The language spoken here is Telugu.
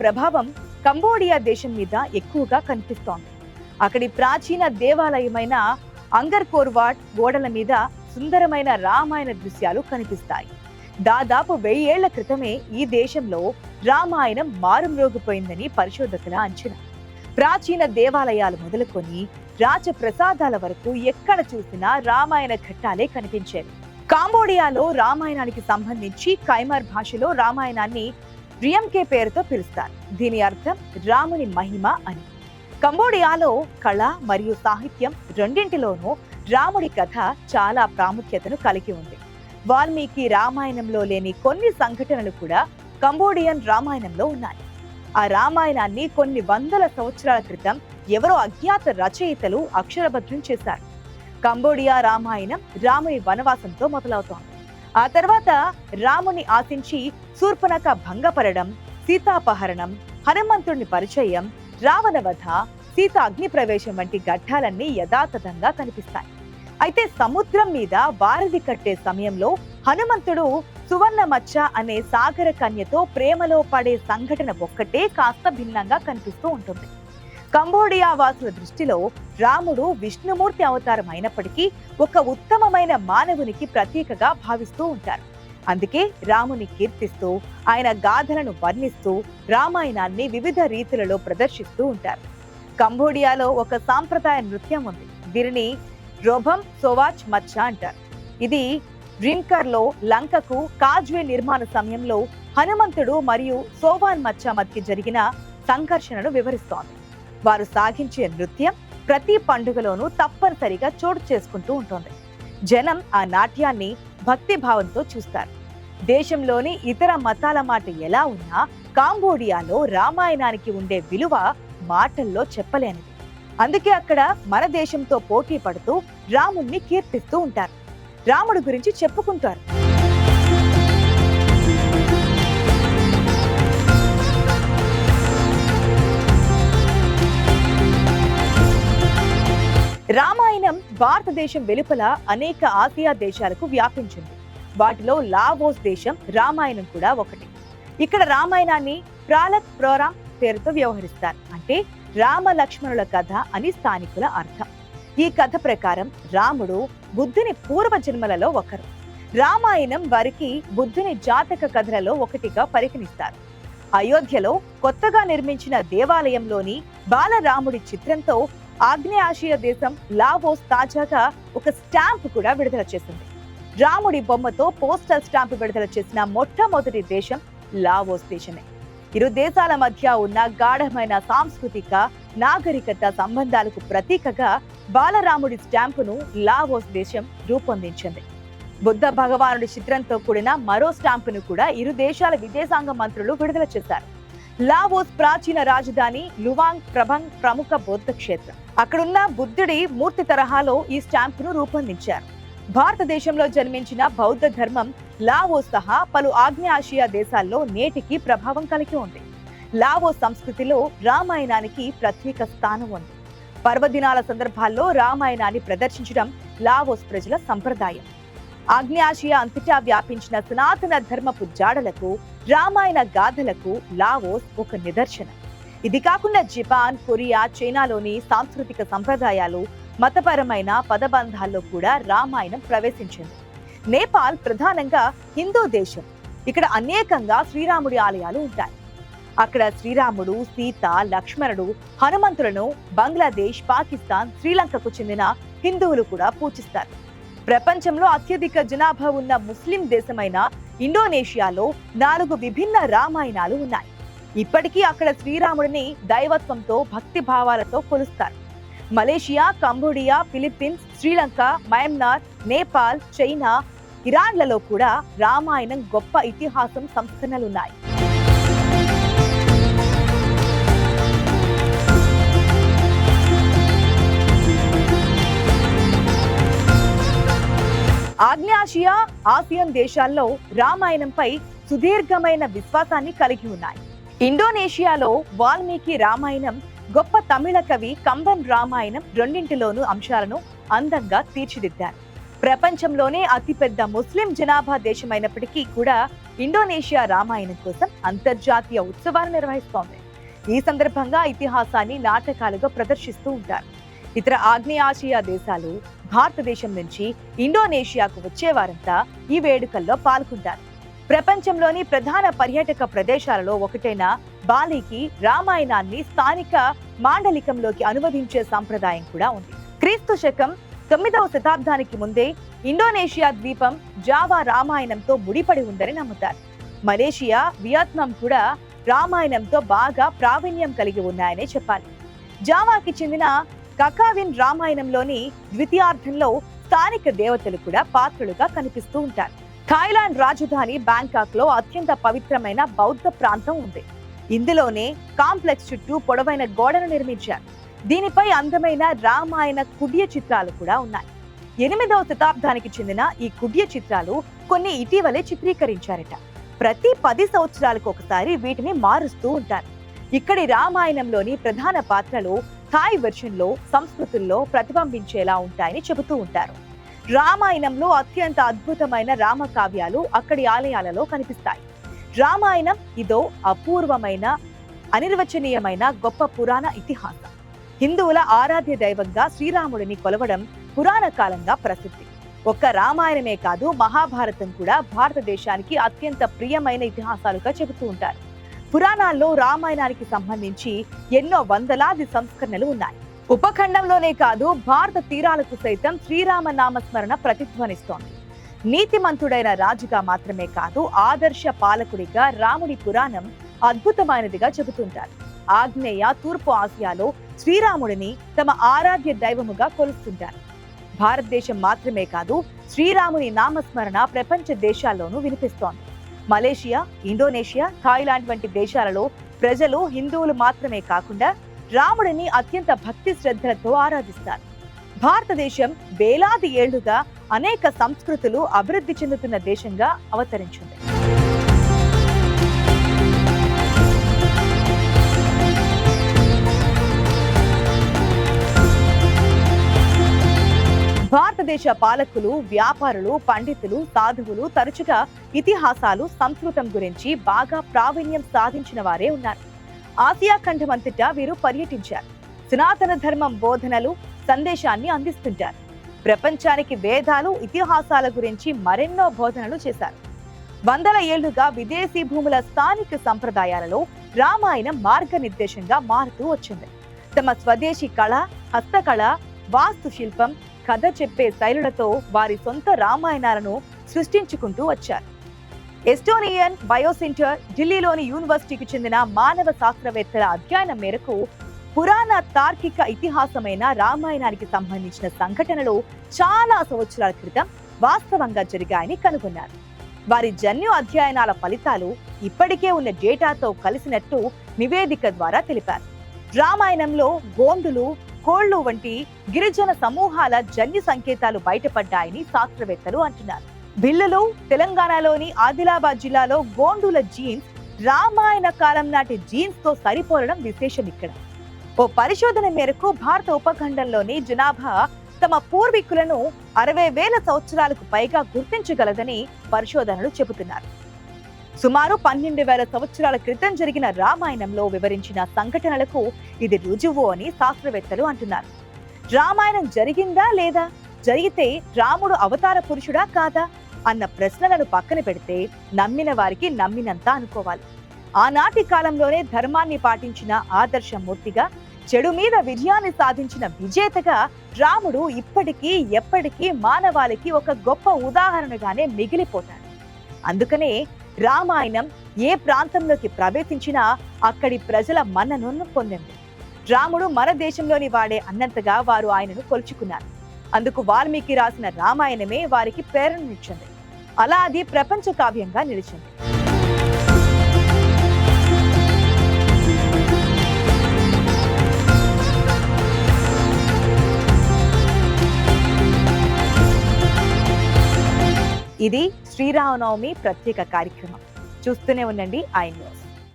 ప్రభావం కంబోడియా దేశం మీద ఎక్కువగా కనిపిస్తోంది. అక్కడి ప్రాచీన దేవాలయమైన అంగర్ కోర్వాట్ గోడల మీద సుందరమైన రామాయణ దృశ్యాలు కనిపిస్తాయి. దాదాపు వెయ్యేళ్ళ క్రితమే ఈ దేశంలో రామాయణం మారుమ్రోగిపోయిందని పరిశోధకుల అంచనా. ప్రాచీన దేవాలయాలు మొదలుకొని రాజప్రసాదాల వరకు ఎక్కడ చూసినా రామాయణ ఘట్టాలే కనిపించేవి. కాంబోడియాలో రామాయణానికి సంబంధించి కైమర్ భాషలో రామాయణాన్ని రియంకే పేరుతో పిలుస్తారు. దీని అర్థం రాముని మహిమ అని. కంబోడియాలో కళ మరియు సాహిత్యం రెండింటిలోనూ రాముడి కథ చాలా ప్రాముఖ్యతను కలిగి ఉంది. వాల్మీకి రామాయణంలో లేని కొన్ని సంఘటనలు కూడా కంబోడియన్ రామాయణంలో ఉన్నాయి. ఆ రామాయణాన్ని కొన్ని వందల సంవత్సరాల క్రితం ఎవరో అజ్ఞాత రచయితలు అక్షరభద్రం చేశారు. కంబోడియా రామాయణం రాముని వనవాసంతో మొదలవుతోంది. ఆ తర్వాత రాముని ఆశించి శూర్పణక భంగపరడం సీతాపహరణం హనుమంతుడిని పరిచయం రావణవధ సీత అగ్ని ప్రవేశం వంటి ఘట్టాలన్నీ యథాతథంగా కనిపిస్తాయి. అయితే సముద్రం మీద వారధి కట్టే సమయంలో హనుమంతుడు సువర్ణ మచ్చ అనే సాగర కన్యతో ప్రేమలో పడే సంఘటన ఒక్కటే కాస్త భిన్నంగా కనిపిస్తూ ఉంటుంది. కంబోడియా వాసుల దృష్టిలో రాముడు విష్ణుమూర్తి అవతారం అయినప్పటికీ ఒక ఉత్తమమైన మానవునికి ప్రతీకగా భావిస్తూ ఉంటారు. అందుకే రాముని కీర్తిస్తూ ఆయన గాథలను వర్ణిస్తూ రామాయణాన్ని వివిధ రీతులలో ప్రదర్శిస్తూ ఉంటారు. కంబోడియాలో ఒక సాంప్రదాయ నృత్యం ఉంది. దీనిని రోభం సోవాచ్ మచ్చ అంటారు. ఇది డ్రింకర్లో లంకకు కాజ్వే నిర్మాణ సమయంలో హనుమంతుడు మరియు సోవాన్ మచ్చ మధ్య జరిగిన సంఘర్షణను వివరిస్తోంది. వారు సాగించే నృత్యం ప్రతి పండుగలోనూ తప్పనిసరిగా చోటు చేసుకుంటూ ఉంటుంది. జనం ఆ నాట్యాన్ని భక్తి భావంతో చూస్తారు. దేశంలోని ఇతర మతాల మాట ఎలా ఉన్నా కాంబోడియాలో రామాయణానికి ఉండే విలువ మాటల్లో చెప్పలేనిది. అందుకే అక్కడ మన దేశంతో పోటీ పడుతూ రాముణ్ణి కీర్తిస్తూ ఉంటారు. రాముడి గురించి చెప్పుకుంటారు. రామ భారతదేశం వెలుపల అనేక ఆసియా దేశాలకు వ్యాపించింది. వాటిలో లావోస్ దేశం రామాయణం కూడా ఒకటి. ఇక్కడ రామాయణాన్ని ప్రాలక్ ప్రోరామ్ పేరుతో వ్యవహరిస్తారు. అంటే రామ లక్ష్మణుల కథ అని స్థానికుల అర్థం. ఈ కథ ప్రకారం రాముడు బుద్ధుని పూర్వ జన్మలలో ఒకరు. రామాయణం వారికి బుద్ధుని జాతక కథలలో ఒకటిగా పరిగణిస్తారు. అయోధ్యలో కొత్తగా నిర్మించిన దేవాలయంలోని బాలరాముడి చిత్రంతో ఆగ్నేయాసియా దేశం లావోస్ తాజాగా ఒక స్టాంప్ కూడా విడుదల చేసింది. రాముడి బొమ్మతో పోస్టల్ స్టాంప్ విడుదల చేసిన మొట్టమొదటి దేశం లావోస్ దేశమే. ఇరు దేశాల మధ్య ఉన్న గాఢమైన సాంస్కృతిక నాగరికత సంబంధాలకు ప్రతీకగా బాలరాముడి స్టాంపును లావోస్ దేశం రూపొందించింది. బుద్ధ భగవానుడి చిత్రంతో కూడిన మరో స్టాంపును కూడా ఇరు దేశాల విదేశాంగ మంత్రులు విడుదల చేశారు. లావోస్ ప్రాచీన రాజధాని లువాంగ్ ప్రభంగ్ ప్రముఖ బౌద్ధ క్షేత్రం. అక్కడున్న బుద్ధుడి మూర్తి తరహాలో ఈ స్టాంపును రూపొందించారు. భారతదేశంలో జన్మించిన బౌద్ధ ధర్మం లావోస్ సహా పలు ఆగ్నేయాసియా దేశాల్లో నేటికి ప్రభావం కలిగి ఉంది. లావో సంస్కృతిలో రామాయణానికి ప్రత్యేక స్థానం ఉంది. పర్వదినాల సందర్భాల్లో రామాయణాన్ని ప్రదర్శించడం లావోస్ ప్రజల సంప్రదాయం. ఆగ్నేయాసియా అంతటా వ్యాపించిన సనాతన ధర్మపు జాడలకు రామాయణ గాథలకు లావోస్ ఒక నిదర్శనం. ఇది కాకుండా జపాన్ కొరియా చైనాలోని సాంస్కృతిక సంప్రదాయాలు మతపరమైన పదబంధాల్లో కూడా రామాయణం ప్రవేశించింది. నేపాల్ ప్రధానంగా హిందూ దేశం. ఇక్కడ అనేకంగా శ్రీరాముడి ఆలయాలు ఉంటాయి. అక్కడ శ్రీరాముడు సీత లక్ష్మణుడు హనుమంతులను బంగ్లాదేశ్ పాకిస్తాన్ శ్రీలంకకు చెందిన హిందువులు కూడా పూజిస్తారు. ప్రపంచంలో అత్యధిక జనాభా ఉన్న ముస్లిం దేశమైన ఇండోనేషియాలో నాలుగు విభిన్న రామాయణాలు ఉన్నాయి. ఇప్పటికీ అక్కడ శ్రీరాముడిని దైవత్వంతో భక్తి భావాలతో కొలుస్తారు. Malaysia Cambodia Philippines Sri Lanka Myanmar Nepal China ఇరాన్లలో కూడా రామాయణం గొప్ప ఇతిహాసం సంస్కరణలున్నాయి ఆగ్నేయాసియా ఆసియన్ దేశాల్లో రామాయణంపై సుదీర్ఘమైన విశ్వాసాన్ని కలిగి ఉన్నాయి. ఇండోనేషియాలో వాల్మీకి రామాయణం గొప్ప తమిళ కవి కంబన్ రామాయణం రెండింటిలోనూ అంశాలను అందంగా తీర్చిదిద్దారు. ప్రపంచంలోనే అతిపెద్ద ముస్లిం జనాభా దేశమైనప్పటికీ కూడా ఇండోనేషియా రామాయణం కోసం అంతర్జాతీయ ఉత్సవాలు నిర్వహిస్తోంది. ఈ సందర్భంగా ఇతిహాసాన్ని నాటకాలుగా ప్రదర్శిస్తూ ఉంటారు. ఇతర ఆగ్నేయాసియా దేశాలు భారతదేశం నుంచి ఇండోనేషియాకు వచ్చేవారంతా ఈ వేడుకల్లో పాల్గొంటారు. ప్రపంచంలోని ప్రధాన పర్యాటక ప్రదేశాలలో ఒకటైన బాలికి రామాయణాన్ని స్థానిక మాండలికంలోకి అనువదించే సంప్రదాయం కూడా ఉంది. క్రీస్తు శకం తొమ్మిదవ శతాబ్దానికి ముందే ఇండోనేషియా ద్వీపం జావా రామాయణంతో ముడిపడి ఉందని నమ్ముతారు. మలేషియా వియత్నాం కూడా రామాయణంతో బాగా ప్రావీణ్యం కలిగి ఉన్నాయనే చెప్పాలి. జావాకి చెందిన కకావిన్ రామాయణంలోని ద్వితీయార్థంలో స్థానిక దేవతలు కూడా పాత్రలుగా కనిపిస్తూ ఉంటారు. థాయిలాండ్ రాజధాని బ్యాంకాక్లో అత్యంత పవిత్రమైన బౌద్ధ ప్రాంతం ఉంది. ఇందులోనే కాంప్లెక్స్ చుట్టూ పొడవైన గోడను నిర్మించారు. దీనిపై అందమైన రామాయణ కుడ్య చిత్రాలు కూడా ఉన్నాయి. ఎనిమిదవ శతాబ్దానికి చెందిన ఈ కుడ్య చిత్రాలు కొన్ని ఇటీవలే చిత్రీకరించారట. ప్రతి పది సంవత్సరాలకు ఒకసారి వీటిని మారుస్తూ ఉంటారు. ఇక్కడి రామాయణంలోని ప్రధాన పాత్రలు థాయ్ వెర్షన్లో సంస్కృతుల్లో ప్రతిబింబించేలా ఉంటాయని చెబుతూ ఉంటారు. రామాయణంలో అత్యంత అద్భుతమైన రామకావ్యాలు అక్కడి ఆలయాలలో కనిపిస్తాయి. రామాయణం ఇదో అపూర్వమైన అనిర్వచనీయమైన గొప్ప పురాణ ఇతిహాసం. హిందువుల ఆరాధ్య దైవంగా శ్రీరాముడిని కొలవడం పురాణ కాలంగా ప్రసిద్ధి. ఒక్క రామాయణమే కాదు మహాభారతం కూడా భారతదేశానికి అత్యంత ప్రియమైన ఇతిహాసాలుగా చెబుతూ ఉంటారు. పురాణాల్లో రామాయణానికి సంబంధించి ఎన్నో వందలాది సంస్కరణలు ఉన్నాయి. ఉపఖండంలోనే కాదు భారత తీరాలకు సైతం శ్రీరామ నామస్మరణ ప్రతిధ్వనిస్తోంది. నీతిమంతుడైన రాజుగా మాత్రమే కాదు ఆదర్శ పాలకుడిగా రాముడి పురాణం అద్భుతమైనదిగా చెబుతుంటారు. ఆగ్నేయ తూర్పు ఆసియాలో శ్రీరాముడిని తమ ఆరాధ్య దైవముగా కొలుస్తుంటారు. భారతదేశం మాత్రమే కాదు శ్రీరాముని నామస్మరణ ప్రపంచ దేశాల్లోనూ వినిపిస్తోంది. మలేషియా ఇండోనేషియా థాయిలాండ్ వంటి దేశాలలో ప్రజలు హిందువులు మాత్రమే కాకుండా రాముడిని అత్యంత భక్తి శ్రద్ధలతో ఆరాధిస్తారు. భారతదేశం వేలాది ఏళ్ళుగా అనేక సంస్కృతులు అభివృద్ధి చెందుతున్న దేశంగా అవతరించింది. భారతదేశ పాలకులు వ్యాపారులు పండితులు సాధువులు తరచుగా ఇతిహాసాలు సంస్కృతం గురించి బాగా ప్రావీణ్యం సాధించిన వారే ఉన్నారు. ఆసియా ఖండం అంతటా వీరు పర్యటించారు. సనాతన ధర్మం బోధనలు సందేశాన్ని అందిస్తుంటారు. ప్రపంచానికి వేదాలు ఇతిహాసాల గురించి మరెన్నో బోధనలు చేశారు. వందల ఏళ్ళుగా విదేశీ భూముల స్థానిక సంప్రదాయాలలో రామాయణం మార్గనిర్దేశంగా మారుతూ వచ్చింది. తమ స్వదేశీ కళ హస్తకళ వాస్తు శిల్పం కథ చెప్పే శైలులతో వారి సొంత రామాయణాలను సృష్టించుకుంటూ వచ్చారు. ఎస్టోనియన్ బయోసెంటర్ ఢిల్లీలోని యూనివర్సిటీకి చెందిన మానవ శాస్త్రవేత్తల అధ్యయనం మేరకు పురాణ తార్కిక ఇతిహాసమైన రామాయణానికి సంబంధించిన సంఘటనలు చాలా సంవత్సరాల క్రితం వాస్తవంగా జరిగాయని కనుగొన్నారు. వారి జన్యు అధ్యయనాల ఫలితాలు ఇప్పటికే ఉన్న డేటాతో కలిసినట్టు నివేదిక ద్వారా తెలిపారు. రామాయణంలో గోండులు కోళ్ళు వంటి గిరిజన సమూహాల జన్యు సంకేతాలు బయటపడ్డాయని శాస్త్రవేత్తలు అంటున్నారు. బిల్లులు తెలంగాణలోని ఆదిలాబాద్ జిల్లాలో గోండుల జీన్స్ రామాయణ కాలం నాటి జీన్స్తో సరిపోలడం విశేషం ఇక్కడ. ఓ పరిశోధన మేరకు భారత ఉపఖండంలోని జనాభా తమ పూర్వీకులను అరవై వేల సంవత్సరాలకు పైగా గుర్తించగలదని పరిశోధనలు చెబుతున్నారు. సుమారు పన్నెండు వేల సంవత్సరాల క్రితం జరిగిన రామాయణంలో వివరించిన సంఘటనలకు ఇది రుజువు అని శాస్త్రవేత్తలు అంటున్నారు. రామాయణం జరిగిందా లేదా? జరిగితే రాముడు అవతార పురుషుడా కాదా? అన్న ప్రశ్నలను పక్కన పెడితే నమ్మిన వారికి నమ్మినంత అనుకోవాలి. ఆనాటి కాలంలోనే ధర్మాన్ని పాటించిన ఆదర్శమూర్తిగా చెడు మీద విజయాన్ని సాధించిన విజేతగా రాముడు ఇప్పటికీ ఎప్పటికీ మానవాళికి ఒక గొప్ప ఉదాహరణగానే మిగిలిపోతాడు. అందుకనే రామాయణం ఏ ప్రాంతంలోకి ప్రవేశించినా అక్కడి ప్రజల మన్ననను పొందింది. రాముడు మన దేశంలోని వాడే అన్నంతగా వారు ఆయనను కొలుచుకున్నారు. అందుకు వాల్మీకి రాసిన రామాయణమే వారికి ప్రేరణనిచ్చింది. అలా అది ప్రపంచ కావ్యంగా నిలిచింది. ఇది శ్రీరామనవమి ప్రత్యేక కార్యక్రమం. చూస్తూనే ఉండండి ఐ న్యూస్.